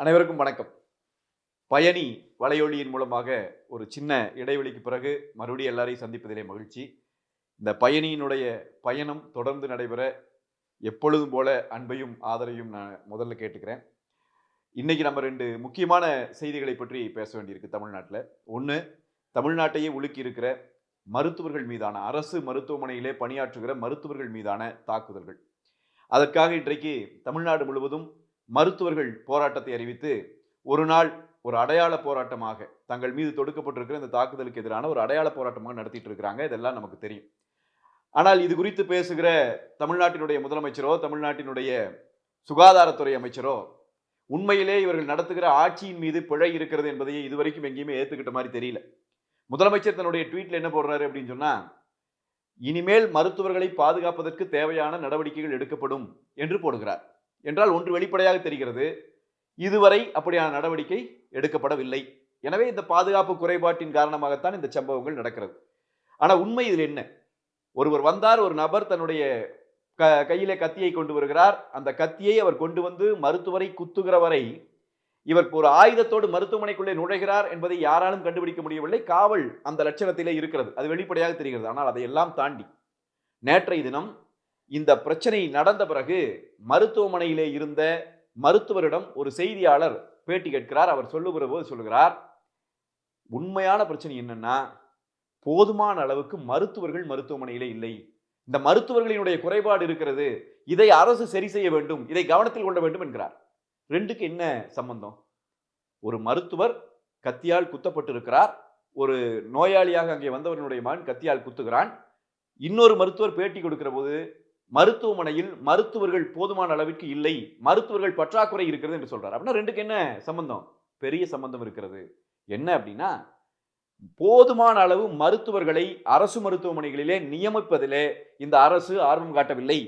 அனைவருக்கும் வணக்கம். பயணி வலையொலியின் மூலமாக ஒரு சின்ன இடைவெளிக்கு பிறகு மறுபடியும் எல்லாரையும் சந்திப்பதிலே மகிழ்ச்சி. இந்த பயணியினுடைய பயணம் தொடர்ந்து நடைபெற எப்பொழுதும் போல அன்பையும் ஆதரவையும் நான் முதல்ல கேட்டுக்கிறேன். இன்றைக்கி நம்ம ரெண்டு முக்கியமான செய்திகளை பற்றி பேச வேண்டியிருக்கு தமிழ்நாட்டில். ஒன்று தமிழ்நாட்டையே உலுக்கி இருக்கிற மருத்துவர்கள் மீதான அரசு மருத்துவமனையிலே பணியாற்றுகிற மருத்துவர்கள் மீதான தாக்குதல்கள். அதற்காக இன்றைக்கு தமிழ்நாடு முழுவதும் மருத்துவர்கள் போராட்டத்தை அறிவித்து ஒரு நாள் ஒரு அடையாள போராட்டமாக தங்கள் மீது தொடுக்கப்பட்டிருக்கிற இந்த தாக்குதலுக்கு எதிரான ஒரு அடையாள போராட்டமாக நடத்திட்டு இருக்கிறாங்க. இதெல்லாம் நமக்கு தெரியும். ஆனால் இது குறித்து பேசுகிற தமிழ்நாட்டினுடைய முதலமைச்சரோ தமிழ்நாட்டினுடைய சுகாதாரத்துறை அமைச்சரோ உண்மையிலே இவர்கள் நடத்துகிற ஆட்சியின் மீது பிழை இருக்கிறது என்பதையே இதுவரைக்கும் எங்கேயுமே ஏற்றுக்கிட்ட மாதிரி தெரியல. முதலமைச்சர் தன்னுடைய ட்வீட்ல என்ன போடுறாரு அப்படின்னு சொன்னால் இனிமேல் மருத்துவர்களை பாதுகாப்பதற்கு தேவையான நடவடிக்கைகள் எடுக்கப்படும் என்று போடுகிறார். என்றால் ஒன்று வெளிப்படையாக தெரிகிறது. இதுவரை அப்படியான நடவடிக்கை எடுக்கப்படவில்லை. எனவே இந்த பாதுகாப்பு குறைபாட்டின் காரணமாகத்தான் இந்த சம்பவங்கள் நடக்கிறது. ஆனால் உண்மை இதில் என்ன? ஒருவர் வந்தார் ஒரு நபர் தன்னுடைய க கையிலே கத்தியை கொண்டு வருகிறார். அந்த கத்தியை அவர் கொண்டு வந்து மருத்துவரை குத்துகிற வரை இவர் ஒரு ஆயுதத்தோடு மருத்துவமனைக்குள்ளே நுழைகிறார் என்பதை யாராலும் கண்டுபிடிக்க முடியவில்லை. காவல் அந்த லட்சணத்திலே இருக்கிறது. அது வெளிப்படையாக தெரிகிறது. ஆனால் அதையெல்லாம் தாண்டி நேற்றைய தினம் இந்த பிரச்சனை நடந்த பிறகு மருத்துவமனையிலே இருந்த மருத்துவரிடம் ஒரு செய்தியாளர் பேட்டி கேட்கிறார். அவர் சொல்லுகிற போது சொல்லுகிறார் உண்மையான பிரச்சனை என்னன்னா போதுமான அளவுக்கு மருத்துவர்கள் மருத்துவமனையிலே இல்லை. இந்த மருத்துவர்களினுடைய குறைபாடு இருக்கிறது. இதை அரசு சரி செய்ய வேண்டும். இதை கவனத்தில் கொள்ள வேண்டும் என்கிறார். ரெண்டுக்கு என்ன சம்பந்தம்? ஒரு மருத்துவர் கத்தியால் குத்தப்பட்டிருக்கிறார். ஒரு நோயாளியாக அங்கே வந்தவனுடைய மகன் கத்தியால் குத்துகிறான். இன்னொரு மருத்துவர் பேட்டி கொடுக்கிற போது மருத்துவமனையில் மருத்துவர்கள் போதுமான அளவிற்கு இல்லை. மருத்துவர்கள் பற்றாக்குறை இருக்கிறது என்று சொல்றாரு. அப்படின்னா ரெண்டுக்கு என்ன சம்பந்தம்? பெரிய சம்பந்தம் இருக்கிறது. என்ன அப்படின்னா போதுமான அளவு மருத்துவர்களை அரசு மருத்துவமனைகளிலே நியமிப்பதிலே இந்த அரசு ஆர்வம் காட்டவில்லை.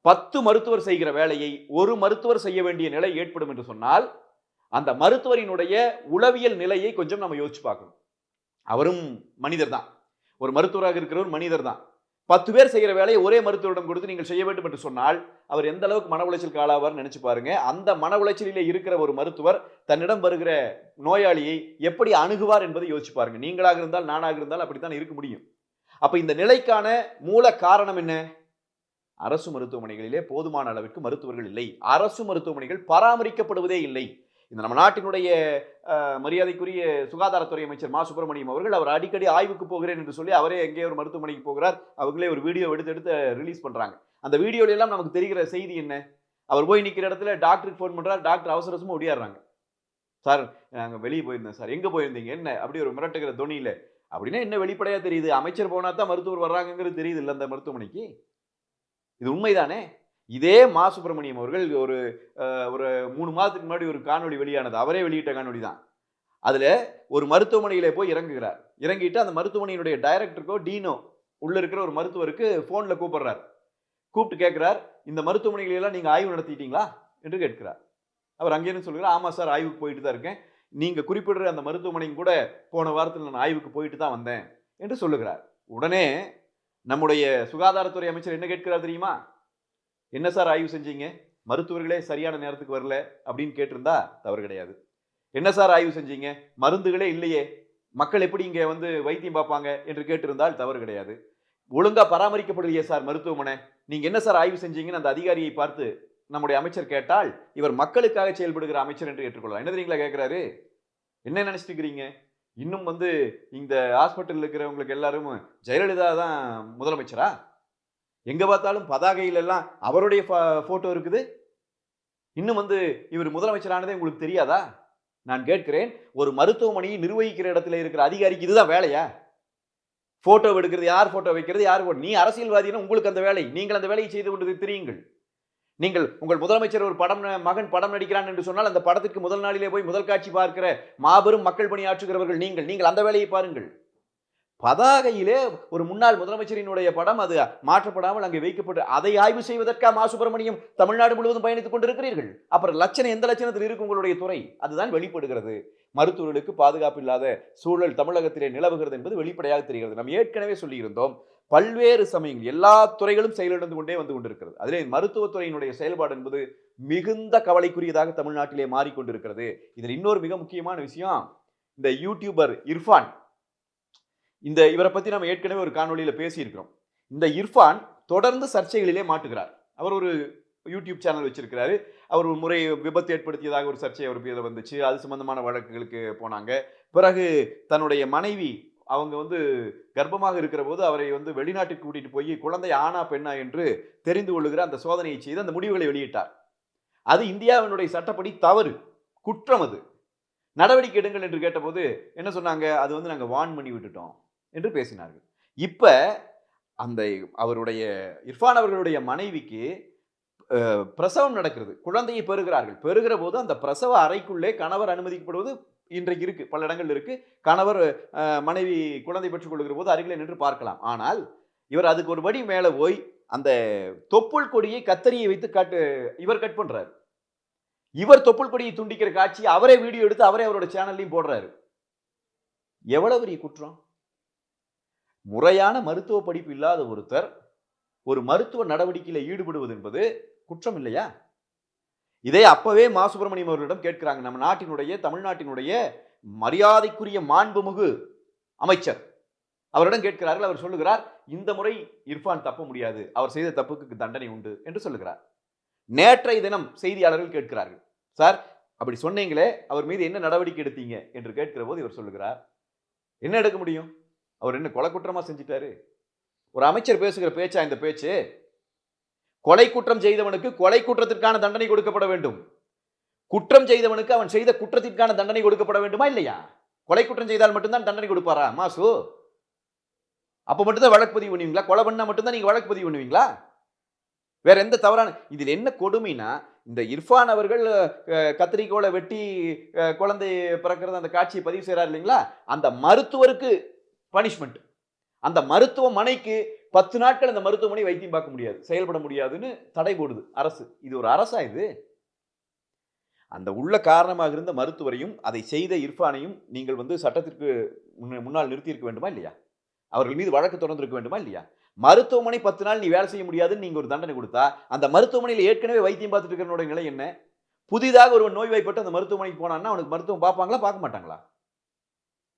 பத்து மருத்துவர் செய்கிற வேலையை ஒரு மருத்துவர் செய்ய வேண்டிய நிலை ஏற்படும் என்று சொன்னால் அந்த மருத்துவரினுடைய உளவியல் நிலையை கொஞ்சம் நம்ம யோசிச்சு பார்க்கணும். அவரும் மனிதர் தான் ஒரு மருத்துவராக இருக்கிறவர் மனிதர் தான் பத்து பேர் செய்கிற வேலையை ஒரே மருத்துவரிடம் கொடுத்து நீங்கள் செய்ய வேண்டும் என்று சொன்னால் அவர் எந்த அளவுக்கு மன உளைச்சல் காலாவார்னு நினைச்சு பாருங்க. அந்த மன உளைச்சலிலே இருக்கிற ஒரு மருத்துவர் தன்னிடம் வருகிற நோயாளியை எப்படி அணுகுவார் என்பதை யோசிச்சு பாருங்க. நீங்களாக இருந்தால் நானாக இருந்தால் அப்படித்தான் இருக்க முடியும். அப்ப இந்த நிலைக்கான மூல காரணம் என்ன? அரசு மருத்துவமனைகளிலே போதுமான அளவிற்கு மருத்துவர்கள் இல்லை. அரசு மருத்துவமனைகள் பராமரிக்கப்படுவதே இல்லை. இந்த நம்ம நாட்டினுடைய மரியாதைக்குரிய சுகாதாரத்துறை அமைச்சர் மா. சுப்பிரமணியம் அவர்கள் அவர் அடிக்கடி ஆய்வுக்கு போகிறேன் என்று சொல்லி அவரே எங்கேயோ ஒரு மருத்துவமனைக்கு போகிறார் அவங்களே ஒரு வீடியோ எடுத்து எடுத்து ரிலீஸ் பண்ணுறாங்க அந்த வீடியோல எல்லாம் நமக்கு தெரிகிற செய்தி என்ன? அவர் போய் நிற்கிற இடத்துல டாக்டருக்கு ஃபோன் பண்ணுறார் டாக்டர் அவசரமாக ஒடியாடுறாங்க சார் நாங்கள் வெளியே போயிருந்தேன் சார் எங்கே போயிருந்தீங்க? என்ன? அப்படி ஒரு மிரட்டுகிற துணியில் அப்படின்னா என்ன வெளிப்படையாக தெரியுது? அமைச்சர் போனால் தான் மருத்துவர் வர்றாங்கங்கிறது தெரியுது இல்லை அந்த மருத்துவமனைக்கு? இது உண்மைதானே? இதே மா சுப்பிரமணியம் அவர்கள் ஒரு ஒரு மூணு மாதத்துக்கு முன்னாடி ஒரு காணொளி வெளியானது. அவரே வெளியிட்ட காணொளி தான். அதில் ஒரு மருத்துவமனையில் போய் இறங்குகிறார். இறங்கிட்டு அந்த மருத்துவமனையினுடைய டைரக்டருக்கோ டீனோ உள்ளே இருக்கிற ஒரு மருத்துவருக்கு ஃபோனில் கூப்பிடுறார். கூப்பிட்டு கேட்குறார் இந்த மருத்துவமனைகளெல்லாம் எல்லாம் ஆய்வு நடத்திட்டீங்களா? என்று கேட்கிறார். அவர் அங்கேயிருந்து சொல்கிறார் ஆமாம் சார் ஆய்வுக்கு போயிட்டு தான் இருக்கேன். நீங்கள் குறிப்பிடுற அந்த மருத்துவமனையும் கூட போன வாரத்தில் நான் ஆய்வுக்கு போயிட்டு தான் வந்தேன். என்று சொல்லுகிறார். உடனே நம்முடைய சுகாதாரத்துறை அமைச்சர் என்ன கேட்கிறார் தெரியுமா? என்ன சார் ஆய்வு செஞ்சீங்க? மருத்துவர்களே சரியான நேரத்துக்கு வரல அப்படின்னு கேட்டிருந்தா தவறு கிடையாது. என்ன சார் ஆய்வு செஞ்சீங்க? மருந்துகளே இல்லையே. மக்கள் எப்படி இங்கே வந்து வைத்தியம் பார்ப்பாங்க என்று கேட்டிருந்தால் தவறு கிடையாது. ஒழுங்கா பராமரிக்கப்படலையே சார் மருத்துவமனை. நீங்கள் என்ன சார் ஆய்வு செஞ்சீங்கன்னு அந்த அதிகாரியை பார்த்து நம்முடைய அமைச்சர் கேட்டால் இவர் மக்களுக்காக செயல்படுகிற அமைச்சர் என்று ஏற்றுக்கொள்ளலாம். என்ன தெரியுங்களா கேட்குறாரு? என்ன நினச்சிட்டு இருக்கிறீங்க இன்னும் வந்து இந்த ஹாஸ்பிட்டலில் இருக்கிறவங்களுக்கு எல்லாரும் ஜெயலலிதா தான் முதலமைச்சரா? எங்கே பார்த்தாலும் பதாகையில எல்லாம் அவருடைய ஃபோட்டோ இருக்குது. இன்னும் வந்து இவர் முதலமைச்சரானதே உங்களுக்கு தெரியாதா? நான் கேட்கிறேன் ஒரு மருத்துவமனையை நிர்வகிக்கிற இடத்துல இருக்கிற அதிகாரிக்கு இதுதான் வேலையா? ஃபோட்டோ எடுக்கிறது யார் ஃபோட்டோ வைக்கிறது யார் நீ அரசியல்வாதினா உங்களுக்கு அந்த வேலை. நீங்கள் அந்த வேலையை செய்து கொண்டு தெரியுங்கள். நீங்கள் உங்கள் முதலமைச்சர் ஒரு படம் மகன் படம் நடிக்கிறான் என்று சொன்னால் அந்த படத்திற்கு முதல் நாளிலே போய் முதல் காட்சி பார்க்கிற மாபெரும் மக்கள் பணியாற்றுகிறவர்கள் நீங்கள். நீங்கள் அந்த வேலையை பாருங்கள். பதாகையிலே ஒரு முன்னாள் முதலமைச்சரினுடைய படம் அது மாற்றப்படாமல் அங்கே வைக்கப்பட்டு அதை ஆய்வு செய்வதற்கா மா சுப்பிரமணியம் தமிழ்நாடு முழுவதும் பயணித்துக் கொண்டிருக்கிறீர்கள்? அப்புறம் லட்சணம் எந்த லட்சணத்தில் இருக்கு உங்களுடைய துறை? அதுதான் வெளிப்படுகிறது. மருத்துவர்களுக்கு பாதுகாப்பு இல்லாத சூழல் தமிழகத்திலே நிலவுகிறது என்பது வெளிப்படையாக தெரிகிறது. நாம் ஏற்கனவே சொல்லியிருந்தோம் பல்வேறு சமயங்கள் எல்லா துறைகளும் செயலிழந்து கொண்டே வந்து கொண்டிருக்கிறது. அதிலே மருத்துவத்துறையினுடைய செயல்பாடு என்பது மிகுந்த கவலைக்குரியதாக தமிழ்நாட்டிலே மாறிக்கொண்டிருக்கிறது. இதில் இன்னொரு மிக முக்கியமான விஷயம் இந்த யூடியூபர் இர்ஃபான் இந்த இவரை பற்றி நம்ம ஏற்கனவே ஒரு காணொலியில் பேசியிருக்கிறோம். இந்த இர்ஃபான் தொடர்ந்து சர்ச்சைகளிலே மாட்டுகிறார். அவர் ஒரு யூடியூப் சேனல் வச்சிருக்கிறாரு. அவர் ஒரு முறை விபத்து ஏற்படுத்தியதாக ஒரு சர்ச்சை அவர் மீது வந்துச்சு. அது சம்பந்தமான வழக்குகளுக்கு போனாங்க. பிறகு தன்னுடைய மனைவி அவங்க வந்து கர்ப்பமாக இருக்கிற போது அவரை வந்து வெளிநாட்டுக்கு கூட்டிட்டு போய் குழந்தை ஆனா பெண்ணா என்று தெரிந்து கொள்ளுகிற அந்த சோதனையை செய்து அந்த முடிவுகளை வெளியிட்டார். அது இந்தியாவினுடைய சட்டப்படி தவறு குற்றம் அது. நடவடிக்கை எடுங்கள் என்று கேட்டபோது என்ன சொன்னாங்க? அது வந்து நாங்கள் வான் பண்ணி விட்டுட்டோம். என்று பேசினார்கள். இப்போ அந்த அவருடைய இர்ஃபான் அவர்களுடைய மனைவிக்கு பிரசவம் நடக்கிறது. குழந்தையை பெறுகிறார்கள். பெறுகிற போது அந்த பிரசவ அறைக்குள்ளே கணவர் அனுமதிக்கப்படுவது இன்றைக்கு இருக்கு. பல இடங்கள் இருக்கு. கணவர் மனைவி குழந்தை பெற்றுக் கொள்கிற போது அருகிலே நின்று பார்க்கலாம். ஆனால் இவர் அதுக்கு ஒரு படி மேலே போய் அந்த தொப்புள் கொடியை கத்தரியை வைத்து காட்டு இவர் கட் பண்றாரு. இவர் தொப்புள் கொடியை துண்டிக்கிற காட்சி அவரே வீடியோ எடுத்து அவரே அவரோட சேனல்லையும் போடுறாரு. எவ்வளவு பெரிய குற்றம்? முறையான மருத்துவ படிப்பு இல்லாத ஒருத்தர் ஒரு மருத்துவ நடவடிக்கையில் ஈடுபடுவது என்பது குற்றம் இல்லையா? இதை அப்பவே மா சுப்பிரமணியம் அவர்களிடம் கேட்கிறாங்க. நம்ம நாட்டினுடைய தமிழ்நாட்டினுடைய மரியாதைக்குரிய மாண்புமிகு அமைச்சர். அவரிடம் கேட்கிறார்கள். அவர் சொல்லுகிறார் இந்த முறை இர்ஃபான் தப்ப முடியாது. அவர் செய்த தப்புக்கு தண்டனை உண்டு என்று சொல்லுகிறார். நேற்றைய தினம் செய்தியாளர்கள் கேட்கிறார்கள். சார் அப்படி சொன்னீங்களே அவர் மீது என்ன நடவடிக்கை எடுத்தீங்க? என்று கேட்கிற போது இவர் சொல்லுகிறார் என்ன எடுக்க முடியும்? அவர் என்ன கொலை குற்றமாக செஞ்சிட்டாரு? ஒரு அமைச்சர் பேசுகிற பேச்சா இந்த பேச்சு? கொலை குற்றம் செய்தவனுக்கு கொலை குற்றத்திற்கான தண்டனை கொடுக்கப்பட வேண்டும். குற்றம் செய்தவனுக்கு அவன் செய்த குற்றத்திற்கான தண்டனை கொடுக்கப்பட வேண்டுமா இல்லையா? கொலை குற்றம் செய்தால் மட்டும்தான் தண்டனை கொடுப்பாரா? மாசு. அப்போ மட்டும்தான் வழக்கு பதிவு பண்ணுவீங்களா? கொலை பண்ணால் மட்டும்தான் நீங்கள் வழக்கு பதிவு பண்ணுவீங்களா? வேற எந்த தவறான இதில் என்ன கொடுமைனா இந்த இர்ஃபான் அவர்கள் கத்திரிக்கோளை வெட்டி குழந்தை பிறக்கிறது அந்த காட்சியை பதிவு செய்கிறார் இல்லைங்களா? அந்த மருத்துவருக்கு பனிஷ்மெண்ட். அந்த மருத்துவமனைக்கு பத்து நாட்கள் அந்த மருத்துவமனை வைத்தியம் பார்க்க முடியாது. செயல்பட முடியாதுன்னு தடை போடுது அரசு. இது ஒரு அரசா இது? அந்த உள்ள காரணமாக இருந்த மருத்துவரையும் அதை செய்த இர்ஃபானையும் நீங்கள் வந்து சட்டத்திற்கு முன்னால் நிறுத்தியிருக்க வேண்டுமா இல்லையா? அவர்கள் மீது வழக்கு தொடர்ந்திருக்க வேண்டுமா இல்லையா? மருத்துவமனை பத்து நாள் நீ வேலை செய்ய முடியாதுன்னு நீங்கள் ஒரு தண்டனை கொடுத்தா அந்த மருத்துவமனையில் ஏற்கனவே வைத்தியம் பார்த்துட்டு இருக்கிறவனுடைய நிலை என்ன? புதிதாக ஒரு நோய்வாய்ப்பட்டு அந்த மருத்துவமனைக்கு போனான்னா அவனுக்கு மருத்துவம் பார்ப்பாங்களா பார்க்க மாட்டாங்களா?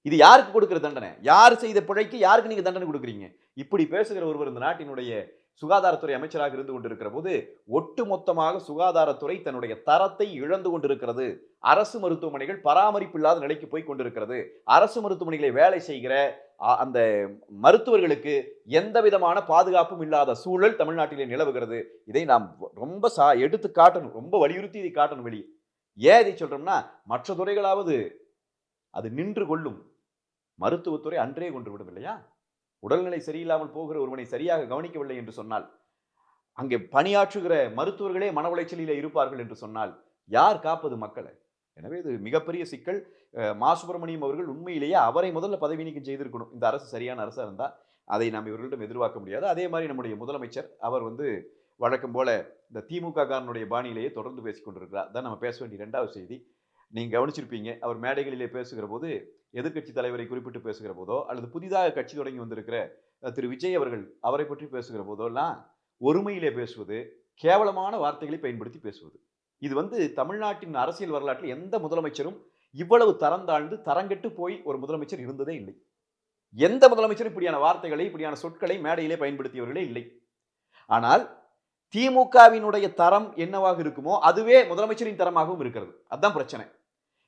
இது யாருக்கு கொடுக்கிற தண்டனை? யார் செய்த பிழைக்கு யாருக்கு நீங்க தண்டனை கொடுக்குறீங்க? இப்படி பேசுகிற ஒருவர் இந்த நாட்டினுடைய சுகாதாரத்துறை அமைச்சராக இருந்து கொண்டிருக்கிற போது ஒட்டுமொத்தமாக சுகாதாரத்துறை தன்னுடைய தரத்தை இழந்து கொண்டிருக்கிறது. அரசு மருத்துவமனைகள் பராமரிப்பு இல்லாத நிலைக்கு போய் கொண்டிருக்கிறது. அரசு மருத்துவமனைகளை வேலை செய்கிற அ- அந்த மருத்துவர்களுக்கு எந்த விதமான பாதுகாப்பும் இல்லாத சூழல் தமிழ்நாட்டிலே நிலவுகிறது. இதை நாம் ரொம்ப சா எடுத்து காட்டணும். ரொம்ப வலியுறுத்தி இதை காட்டணும் வெளியே. ஏன் இதை சொல்றோம்னா மற்ற துறைகளாவது அது நின்று கொள்ளும். மருத்துவத்துறை அன்றே கொன்றுவிடும் இல்லையா உடல்நிலை சரியில்லாமல் போகிற ஒருவனை சரியாக கவனிக்கவில்லை என்று சொன்னால் அங்கே பணியாற்றுகிற மருத்துவர்களே மன உளைச்சலில் இருப்பார்கள் என்று சொன்னால் யார் காப்பது மக்களை? எனவே இது மிகப்பெரிய சிக்கல். மா. சுப்பிரமணியம் அவர்கள் உண்மையிலேயே அவரை முதல்ல பதவி நீக்கம் செய்திருக்கணும். இந்த அரசு சரியான அரசாக இருந்தால் அதை நாம் இவர்களிடம் எதிர்பார்க்க முடியாது. அதே மாதிரி நம்முடைய முதலமைச்சர் அவர் வந்து வழக்கம் போல இந்த திமுக காரனுடைய பாணியிலேயே தொடர்ந்து பேசிக்கொண்டிருக்கிறார். தான் நம்ம பேச வேண்டிய ரெண்டாவது செய்தி. நீங்கள் கவனிச்சிருப்பீங்க அவர் மேடைகளிலே பேசுகிற போது எதிர்கட்சி தலைவரை குறிப்பிட்டு பேசுகிற போதோ அல்லது புதிதாக கட்சி தொடங்கி வந்திருக்கிற திரு. விஜய் அவர்கள் அவரை பற்றி பேசுகிற போதோலாம் ஒருமையிலே பேசுவது கேவலமான வார்த்தைகளை பயன்படுத்தி பேசுவது. இது வந்து தமிழ்நாட்டின் அரசியல் வரலாற்றில் எந்த முதலமைச்சரும் இவ்வளவு தரம் தாழ்ந்து தரங்கெட்டு போய் ஒரு முதலமைச்சர் இருந்ததே இல்லை. எந்த முதலமைச்சரும் இப்படியான வார்த்தைகளை இப்படியான சொற்களை மேடையிலே பயன்படுத்தியவர்களே இல்லை. ஆனால் திமுகவினுடைய தரம் என்னவாக இருக்குமோ அதுவே முதலமைச்சரின் தரமாகவும் இருக்கிறது. அதுதான் பிரச்சனை.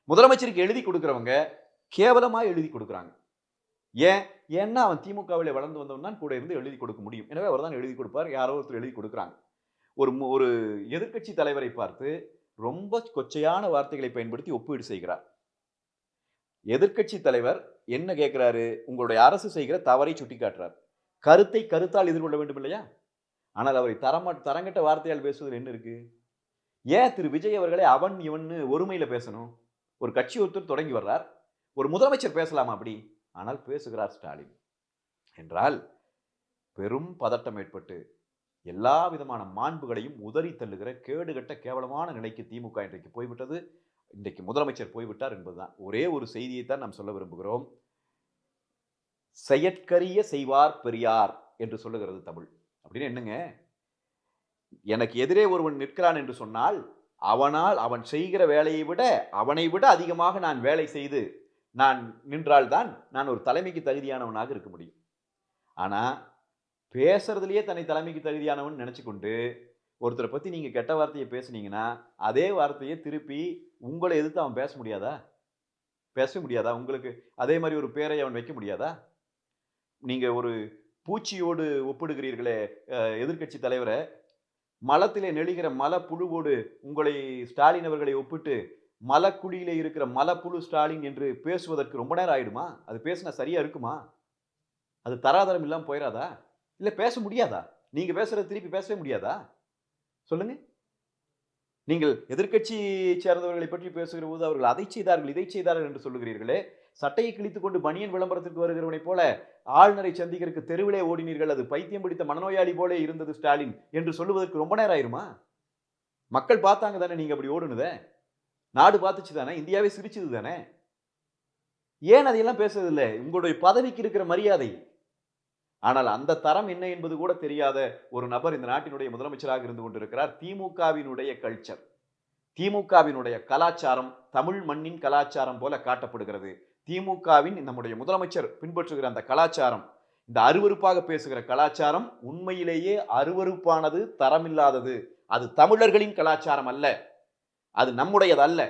முதலமைச்சருக்கு எழுதி கொடுக்கிறவங்க கேவலமாக எழுதி கொடுக்குறாங்க. ஏன்? ஏன்னா அவன் திமுகவில் வளர்ந்து வந்தவன் தான் கூட இருந்து எழுதி கொடுக்க முடியும். எனவே அவர் தான் எழுதி கொடுப்பார். யாரோ ஒருத்தர் எழுதி கொடுக்குறாங்க. ஒரு ஒரு எதிர்க்கட்சி தலைவரை பார்த்து ரொம்ப கொச்சையான வார்த்தைகளை பயன்படுத்தி ஒப்பீடு செய்கிறார். எதிர்க்கட்சி தலைவர் என்ன கேட்குறாரு? உங்களுடைய அரசு செய்கிற தவறை சுட்டிக்காட்டுறார். கருத்தை கருத்தால் எதிர்கொள்ள வேண்டும் இல்லையா? ஆனால் அவரை தரமா தரங்கட்ட வார்த்தையால் பேசுவதில் என்ன இருக்கு? ஏன் திரு விஜய் அவர்களை அவன் இவன்னு ஒருமையில் பேசணும்? ஒரு கட்சி ஒருத்தர் தொடங்கி வர்றார். ஒரு முதலமைச்சர் பேசலாமா அப்படி. ஆனால் பேசுகிறார் ஸ்டாலின். என்றால் பெரும் பதட்டம் ஏற்பட்டு எல்லா விதமான மாண்புகளையும் உதறி தள்ளுகிற கேடுகட்ட கேவலமான நிலைக்கு திமுக இன்றைக்கு போய்விட்டது. இன்றைக்கு முதலமைச்சர் போய்விட்டார் என்பதுதான். ஒரே ஒரு செய்தியை தான் நாம் சொல்ல விரும்புகிறோம். செயற்கரிய செய்வார் பெரியார் என்று சொல்லுகிறது தமிழ். அப்படின்னு என்னங்க? எனக்கு எதிரே ஒருவன் நிற்கிறான் என்று சொன்னால் அவனால் அவன் செய்கிற வேலையை விட அவனை விட அதிகமாக நான் வேலை செய்து நான் நின்றால்தான் நான் ஒரு தலைமைக்கு தகுதியானவனாக இருக்க முடியும். ஆனால் பேசுறதுலேயே தன்னை தலைமைக்கு தகுதியானவன் நினச்சிக்கொண்டு கொண்டு ஒருத்தரை பற்றி நீங்கள் கெட்ட வார்த்தையை பேசுனீங்கன்னா அதே வார்த்தையை திருப்பி உங்களை எதிர்த்து அவன் பேச முடியாதா? பேச முடியாதா உங்களுக்கு? அதே மாதிரி ஒரு பேரை அவன் வைக்க முடியாதா? நீங்கள் ஒரு பூச்சியோடு ஒப்பிடுகிறீர்களே எதிர்கட்சி தலைவரை மலத்திலே நெளிகிற மலப்புழுவோடு உங்களை ஸ்டாலின் அவர்களை ஒப்பிட்டு மலக்குழியிலே இருக்கிற மலப்புழு ஸ்டாலின் என்று பேசுவதற்கு ரொம்ப நேரம் ஆயிடுமா? அது பேசினா சரியா இருக்குமா? அது தராதரம் இல்லாமல் போயிடாதா இல்லை பேச முடியாதா? நீங்க பேசுறது திருப்பி பேசவே முடியாதா? சொல்லுங்க. நீங்கள் எதிர்க்கட்சி சேர்ந்தவர்களை பற்றி பேசுகிற போது அவர்கள் அதை செய்தார்கள் இதை செய்தார்கள் என்று சொல்லுகிறீர்களே. சட்டையை கிழித்துக் கொண்டு பனியன் விளம்பரத்திற்கு வருகிறவனை போல ஆளுநரை சந்திக்கிறதுக்கு தெருவிலே ஓடினீர்கள். அது பைத்தியம் பிடித்த மனநோயாளி போல இருந்தது ஸ்டாலின் என்று சொல்லுவதற்கு ரொம்ப நேரம் ஆயிருமா மக்கள் பார்த்தாங்க தானே நீங்க அப்படி ஓடுனதே? நாடு பார்த்துச்சு தானே இந்தியாவே சிரிச்சது தானே ஏன் அதையெல்லாம் பேசுறதில்லை? உங்களுடைய பதவிக்கு இருக்கிற மரியாதை. ஆனால் அந்த தரம் என்ன என்பது கூட தெரியாத ஒரு நபர் இந்த நாட்டினுடைய முதலமைச்சராக இருந்து கொண்டிருக்கிறார். திமுகவினுடைய கல்ச்சர். திமுகவினுடைய கலாச்சாரம் தமிழ் மண்ணின் கலாச்சாரம் போல காட்டப்படுகிறது. திமுகவின் நம்முடைய முதலமைச்சர் பின்பற்றுகிற அந்த கலாச்சாரம் இந்த அருவருப்பாக பேசுகிற கலாச்சாரம் உண்மையிலேயே அருவருப்பானது தரமில்லாதது. அது தமிழர்களின் கலாச்சாரம் அல்ல. அது நம்முடையது அல்ல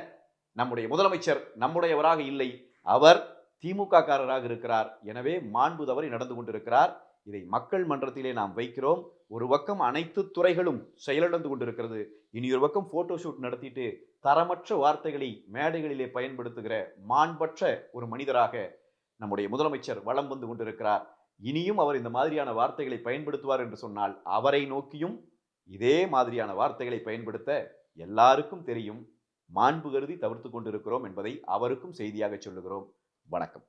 நம்முடைய முதலமைச்சர் நம்முடையவராக இல்லை. அவர் திமுக காரராக இருக்கிறார். எனவே மாண்பு தவறி நடந்து கொண்டிருக்கிறார். இதை மக்கள் மன்றத்திலே நாம் வைக்கிறோம். ஒரு பக்கம் அனைத்து துறைகளும் செயலிழந்து கொண்டிருக்கிறது. இனி ஒரு பக்கம் போட்டோ ஷூட் நடத்திட்டு தரமற்ற வார்த்தைகளை மேடைகளிலே பயன்படுத்துகிற மாண்பற்ற ஒரு மனிதராக நம்முடைய முதலமைச்சர் வளம் வந்து கொண்டிருக்கிறார். இனியும் அவர் இந்த மாதிரியான வார்த்தைகளை பயன்படுத்துவார் என்று சொன்னால் அவரை நோக்கியும் இதே மாதிரியான வார்த்தைகளை பயன்படுத்த எல்லாருக்கும் தெரியும் மாண்பு கருதி தவிர்த்து கொண்டிருக்கிறோம் என்பதை அவருக்கும் செய்தியாக சொல்லுகிறோம். வணக்கம்.